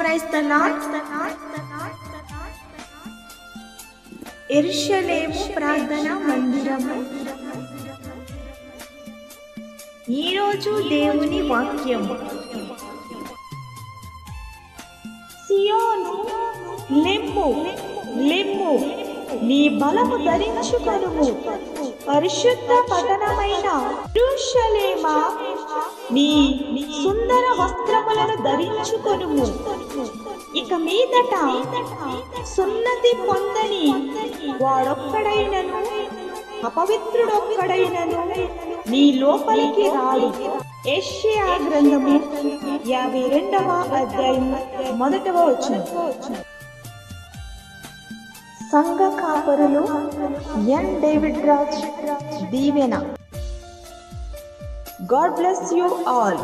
Price the lord ఎరుషలేము ప్రార్థన మందిరము ఈరోజు దేవుని వాక్యం. సియోను లెమ్ము లెమ్ము నీ బలము ధరించుకొనుము. పరిశుద్ధ పట్టణమైన యెరూషలేమా నీ సుందర వస్త్రములను ధరించుకొనుము. ఇక మీదట సున్నతి పొందని వాడొక్కడైనను అపవిత్రుడొక్కడైనను నీ లోపలికి రాడు. ఏషియా గ్రంథము యాభై రెండవ అధ్యాయం మొదటవ వచ్చిన సంఘ కాపరులు N David Raj Deevena. God bless you all.